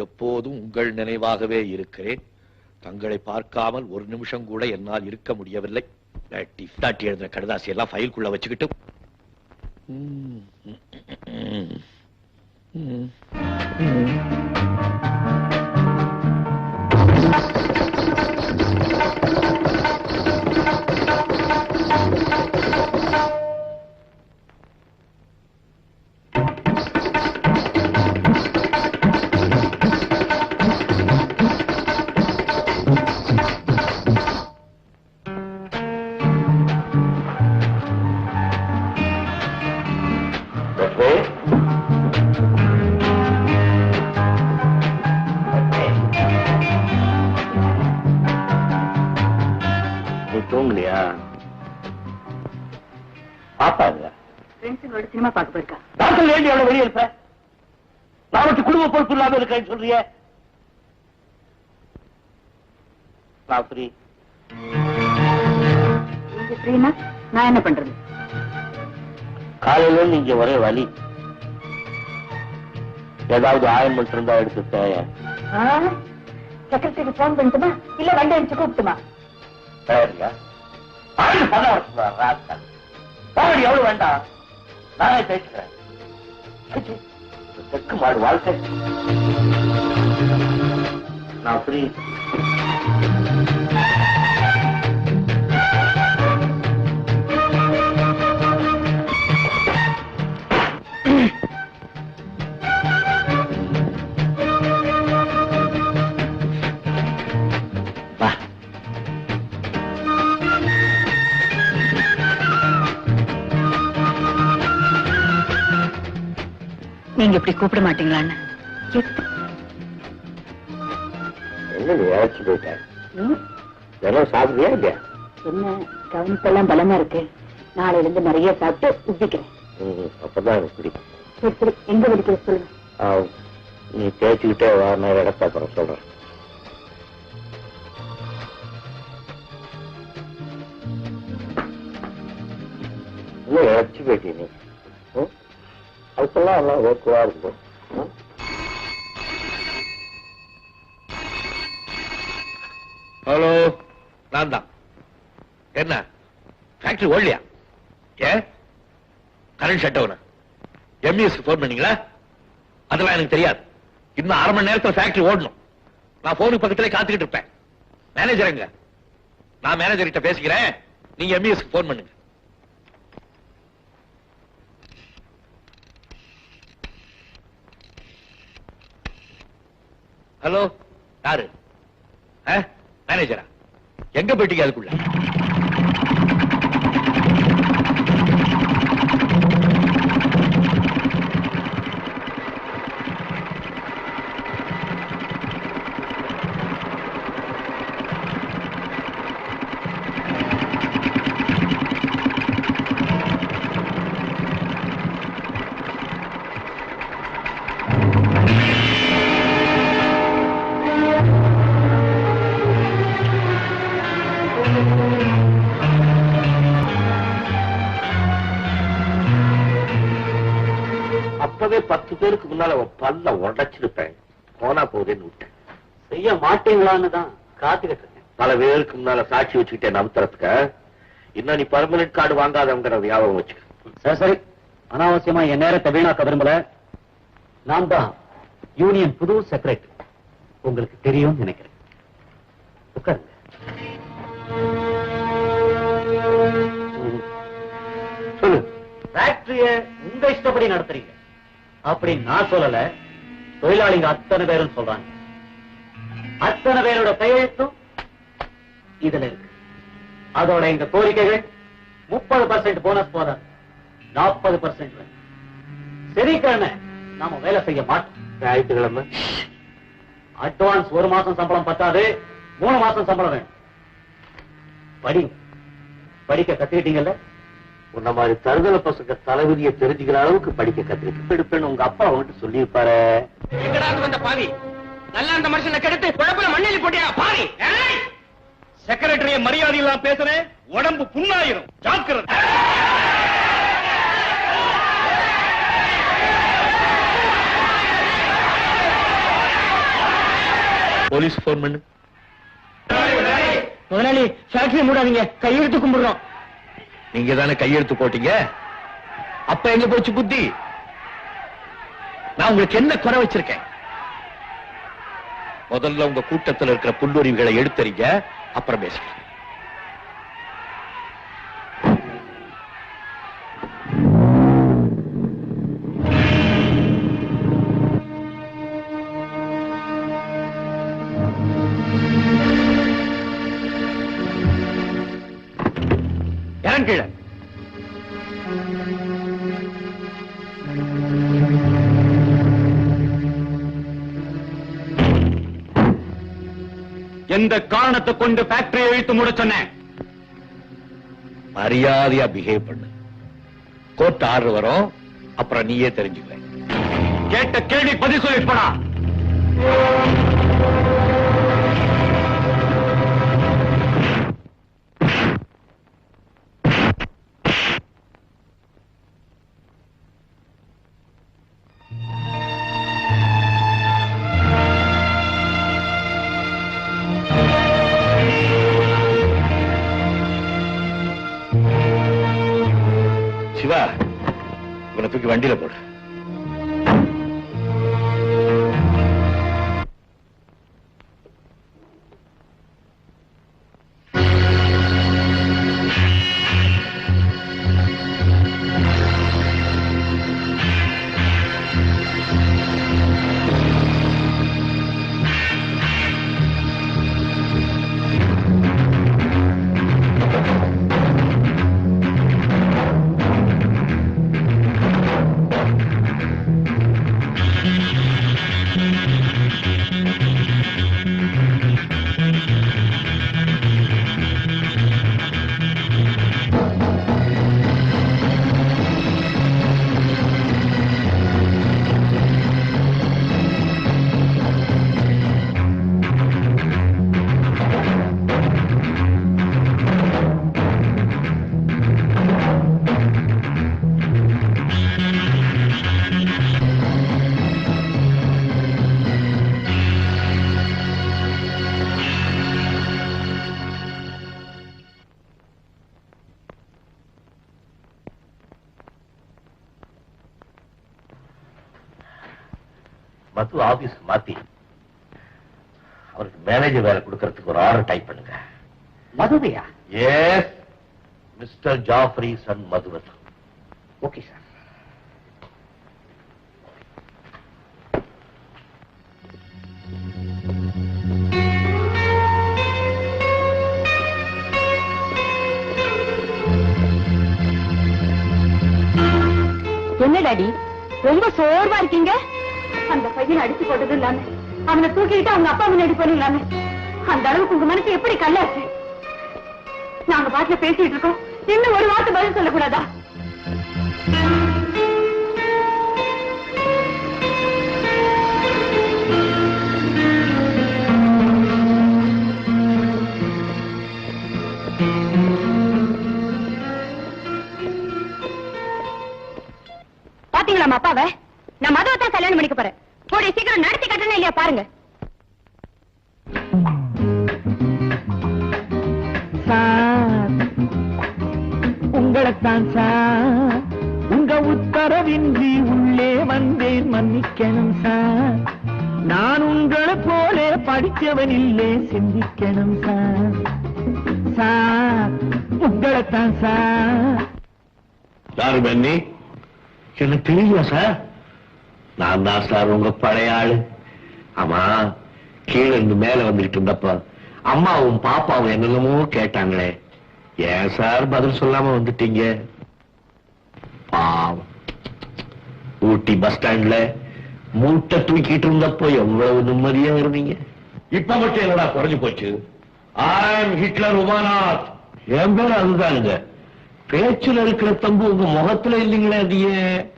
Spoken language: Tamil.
எப்போதும் உங்கள் நினைவாகவே இருக்கிறேன். தங்களை பார்க்காமல் ஒரு நிமிஷம் கூட என்னால் இருக்க முடியவில்லை. டிஃப் எழுதின கடுதாசி எல்லாம் ஃபைல்குள்ள வச்சுக்கிட்டு. ம், தூங்கலையா பாப்பா இல்ல ஃப்ரெண்ட்ஸுங்களோட சினிமா பார்க்க போயிருக்கா? வெளியே இருப்ப? நான் குடும்ப பொறுப்பு இல்லாம இருக்கேன்னு சொல்றிய. நான் ஃப்ரீ. நீங்க ஃப்ரீனா? நான் என்ன பண்றது? காலையில இங்க ஒரே வலி. ஏதாவது ஆயின்மெண்ட் இருந்தா எடுத்து தேய செக்ரட்டரிக்கு போன் பண்ணட்டுமா? இல்ல வண்டி அடிச்சு கூப்பிட்டுமா? சரியா? ஆயில் பணம் ராஸ்கல். எவ்வளவு வேண்டாம். நானே பேசுகிறேன் தெற்கு மாடு வாழ்க்கை. நான் புரியுது. நீங்க இப்படி கூப்பிட மாட்டீங்களான்னு? என்ன நீ இழைச்சி போயிட்ட? ம், வெறும் சாப்பிடுறியா இல்லையா? என்ன கவனிப்பெல்லாம் பலமா இருக்கு. நாளையில இருந்து நிறைய சாப்பிட்டு உப்பிக்கிறேன். அப்பதான் எனக்கு பிடிக்கும் சரி எங்க வெடிக்கிற சொல்லுங்க. நீ தேய்ச்சிக்கிட்டே வா நான் இடத்த அப்புறம் சொல்றேன். இன்னும் இழைச்சி போயிட்டே நீ ம்? அதுக்கெல்லாம் எல்லாம் ஓகேவா இருக்கும்? ஹலோ நான் தான். என்ன? ஃபேக்டரி ஓடலையா? ஏ? கரண்ட் ஷட் டவுன் எம்இஎஸ்க்கு ஃபோன் பண்ணீங்களா? அதெல்லாம் எனக்கு தெரியாது. இன்னும் அரை மணி நேரத்துல ஃபேக்டரி ஓடணும். நான் போனுக்கு பக்கத்துல காத்துக்கிட்டு இருப்பேன். மேனேஜர் எங்க? நான் மேனேஜர் கிட்ட பேசிக்கிறேன். நீங்க எம்இஎஸ்க்கு ஃபோன் பண்ணுங்க. ஹலோ யாரு? மேனேஜரா எங்க போயிட்டீங்க அதுக்குள்ள? அப்பவே பத்து பேருக்கு முன்னால அவன் பல்ல உடைச்சிருப்பேன். போனா போதேன்னு விட்டேன். செய்ய மாட்டீங்களான்னு தான் காத்துக்கிட்டு இருக்கேன் பல பேருக்கு முன்னால சாட்சி வச்சுக்கிட்டேன் நம்புறதுக்கு இன்னும் நீ பர்மனன்ட் கார்டு வாங்காதவங்கிற ஞாபகம் வச்சுக்க. சரி சரி. அனாவசியமா என் நேரத்தை வீணாக்க விரும்பல. நான் தான் யூனியன் புது செக்ரட்டரி உங்களுக்கு தெரியும் நினைக்கிறேன். உட்காருங்க. சொல்லு. ஃபேக்டரிய உங்க இஷ்டப்படி நடத்துறீங்க. அப்படி நான் சொல்லல. தொழிலாளிங்க அத்தனை பேரும் சொல்றாங்க. அத்தனை பேரோட கையெழுத்தும் இதுல இருக்கு. அதோட எங்க கோரிக்கைகள் முப்பது பர்சன்ட் போனஸ் போதாது நாற்பது பர்சன்ட் சனிக்கிழமை நாம வேலை செய்ய மாட்டோம். ஞாயிற்றுக்கிழமை. அட்வான்ஸ் ஒரு மாசம் சம்பளம் பத்தாது. மூணு மாசம் சம்பளம் வேணும். படிங்க படிக்க கத்துக்கிட்டீங்கல்ல? உன்ன மாதிரி தருதல பசங்க தலைவிதியை தெரிஞ்சுக்கிற அளவுக்கு படிக்க கத்திரிக்க எடுப்பேன்னு உங்க அப்பா அவன்கிட்ட சொல்லியிருப்பாரு. பாவி? நல்லா அந்த மனுஷனை கெடுத்து குழப்பல மண்ணில் போட்டியா பாவி? செக்ரட்டரிய மரியாதை இல்லாம பேசுறேன் உடம்பு புண்ணாயிரும். ஜாக்கிரதை. போலீஸ் போன் பண்ணு முதலாளி ஃபேக்டரி மூடாதீங்க. கையெழுத்து கும்பிடுறோம். நீங்க தானே கையெழுத்து போட்டீங்க? அப்ப எங்க போச்சு புத்தி? நான் உங்களுக்கு என்ன குறை வச்சிருக்கேன்? முதல்ல உங்க கூட்டத்தில் இருக்கிற புல்லுரிவுகளை எடுத்தறீங்க அப்புறம் பேசுறேன் எந்த காரணத்தை கொண்டு ஃபேக்டரியை இழுத்து மூட சொன்னேன்? மரியாதையா பிஹேவ் பண்ணு. கோர்ட் ஆர்டர் வரும். அப்புறம் நீயே தெரிஞ்சுக்குவேன். கேட்ட கேள்வி பதில் சொல்லி போடா. சிவா இவனை தூக்கி வண்டியில போடு. மத்து ஆபீஸ் மாத்தி. அவருக்கு மேனேஜர் வேலை கொடுக்கறதுக்கு ஒரு ஆர்டர் டைப் பண்ணுங்க. மதுவையா? எஸ் மிஸ்டர் ஜாஃப்ரி சன் மதுவத் ஓகே சார் என்ன டாடி? ரொம்ப சோர்வா இருக்கீங்க? அந்த பையனை அடிச்சு போட்டது இல்லாம அவனை தூக்கிட்டு அவங்க அப்பா முன்னாடி போனீங்களாமே அந்த அளவுக்கு உங்க மனசு எப்படி கல்லாச்சு? நாங்க பாட்டுல பேசிட்டு இருக்கோம். இன்னும் ஒரு வார்த்தை பதில் சொல்லக்கூடாதா? தான் சார். உங்க உத்தரவின்றி உள்ளே வந்தேன் மன்னிக்கணும் சார். நான் உங்களை போல படித்தவன் இல்லே சிந்திக்கணும் சார். சார் உங்களைத்தான் சார். யாரு பெண்ணி? எனக்கு தெரியல சார்? நான் தான் சார் உங்க பழைய ஆளு. ஆமா கீழே இருந்து மேல வந்துட்டு இருந்தப்ப அம்மாவும் பாப்பாவும் என்னென்னமோ கேட்டாங்களே. ஏன் சார் பதில் சொல்லாம வந்துட்டீங்க? பாவம். ஊட்டி பஸ் ஸ்டாண்ட்ல மூட்டை தூக்கிட்டு இருந்தப்போ எவ்வளவு நிம்மதியா இருந்தீங்க? இப்ப மட்டும் என்னடா குறைஞ்சு போச்சு? ஆம் ஹிட்லர் உமானாத் என் பேர் அதுதானுங்க. பேச்சுல இருக்கிற தம்பு உங்க முகத்துல இல்லைங்களே அது ஏன்